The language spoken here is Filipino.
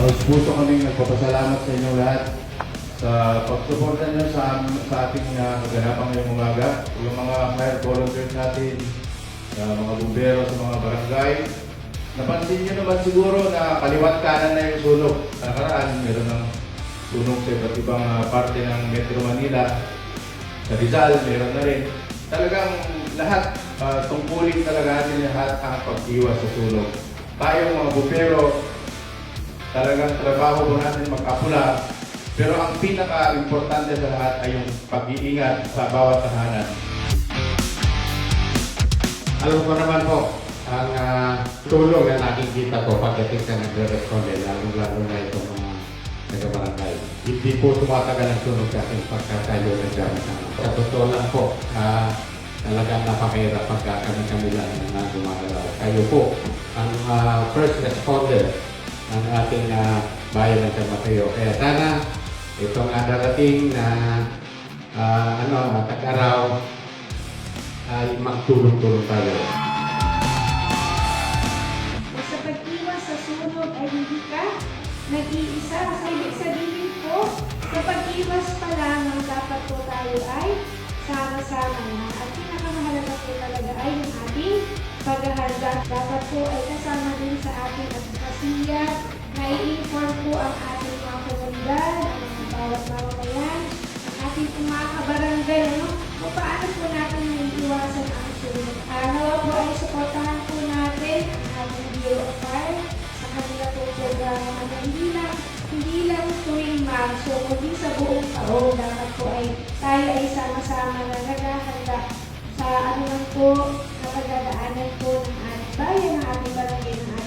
kami nagpapasalamat sa inyo lahat sa pagsuporta nyo sa, sa ating uh, kaganapan ngayong umaga. Yung mga fire volunteers natin, sa mga bumbero, sa mga barangay. Napansin nyo naman siguro na kaliwat kanan na yung. Sa nakaraan, meron ng sunog sa iba't ibang ah, parte ng Metro Manila. Sa Rizal, meron na rin. Talagang lahat, uh, tungkulin talaga natin lahat ang pag-iwas sa sunog. Tayo mga bumbero, talagang trabaho po natin mag-apula. Pero ang pinaka-importante sa lahat ay yung pag-iingat sa bawat tahanan. Alam ko naman po, ang ah, tulong na nakikita ko pagdating sa nagre-responde, lalo-lalo na itong mga taga-barangay. Hindi po tumatagal ang sunog sa ating pagkatayo ng gamit ng Sa totoo lang po, ah, talagang napakahirap pagka kami-kami lang na gumagalaw. Kayo po, ang ah, first responder ng ating ah, bayan ng Mateo. Kaya sana itong ah, darating na ah, ano, tag-araw, ay magtulong-tulong tayo. Sa pag-iwas sa sunog ay hindi ka nag-iisa. Sa ibig sabihin po, sa pag-iwas pa lamang dapat po tayo ay sama-sama na. At pinakamahalaga po talaga ay yung ating paghahanda. Dapat po ay kasama ating advokasya na i-inform po ang ating mga komunidad, ang mga bawat mamamayan, ang ating mga kabarangay, ano? Kung paano po natin naiiwasan ang sunog. Nawa po ay suportahan po natin ang ating Bureau of Fire sa kanila po programa na hindi lang, hindi lang tuwing Marso, kundi sa buong taon. Dapat po ay tayo ay sama-sama na naghahanda sa ano lang po na pagdadaanan po ng ating bayan, ng ating barangay, ng.